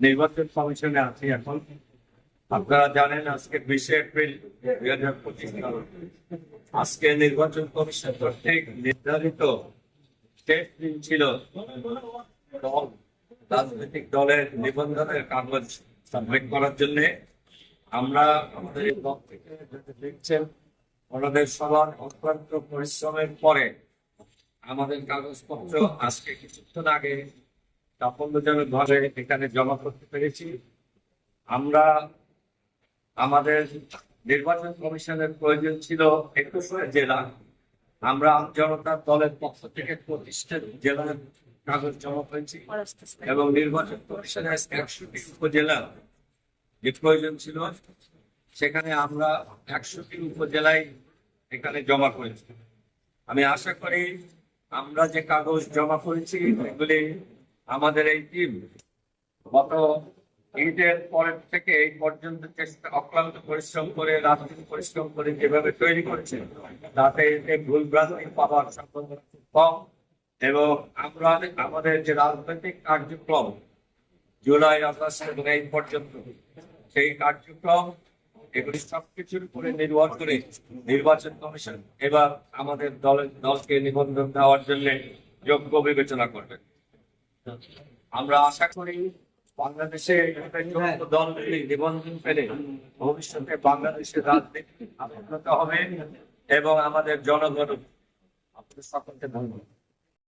নির্বাচন কমিশনে আছি এখন। আপনারা জানেন আজকে বিশে এপ্রিল দুই হাজার পঁচিশ আজকে নির্বাচন কমিশন কর্তৃক নির্ধারিত শেষ ছিল দল, রাজনৈতিক দলের নিবন্ধনের কাগজ সাবমিট করার জন্য। আমরা আমাদের দল থেকে দেখছেন, ওনাদের সবার অক্লান্ত পরিশ্রমের পরে আমাদের কাগজপত্র আজকে কিছুক্ষণ আগে সাফল্যজনক ভাবে এখানে জমা করতে পেরেছি। আমরা আমাদের নির্বাচন কমিশনের প্রয়োজন ছিল একুশে জেলা। আমরা আম জনতার দলের পক্ষ থেকে প্রতিষ্ঠান জেলার কাগজ জমা করেছি এবং নির্বাচন কমিশনের একশোটি উপজেলা যে প্রয়োজন ছিল, সেখানে আমরা একশোটি উপজেলায় এখানে জমা করেছি। আমি আশা করি আমরা যে কাগজ জমা করেছি, এগুলি আমাদের এই টিম গত ঈদের পরের থেকে এই পর্যন্ত চেষ্টা, অক্লান্ত পরিশ্রম করে রাত্রি পরিশ্রম করে যেভাবে তৈরি করেছে তাতে এতে ভুল ভ্রান্তি পাওয়ার সম্ভাবনা কম এবং আমরা আমাদের যে রাজনৈতিক কার্যক্রম জুলাই, আগস্ট এবং এই পর্যন্ত, সেই কার্যক্রম এগুলি সবকিছুর উপরে নির্ভর করে নির্বাচন কমিশন এবার আমাদের দলের, দলকে নিবন্ধন দেওয়ার জন্য যোগ্য বিবেচনা করবে। আমরা আশা করি বাংলাদেশে দল নিবন্ধন পেলে ভবিষ্যতে বাংলাদেশের রাজনীতি আবদ্ধতা হবে। এবং আমাদের জনগণ, আপনাদের সকলকে ধন্যবাদ।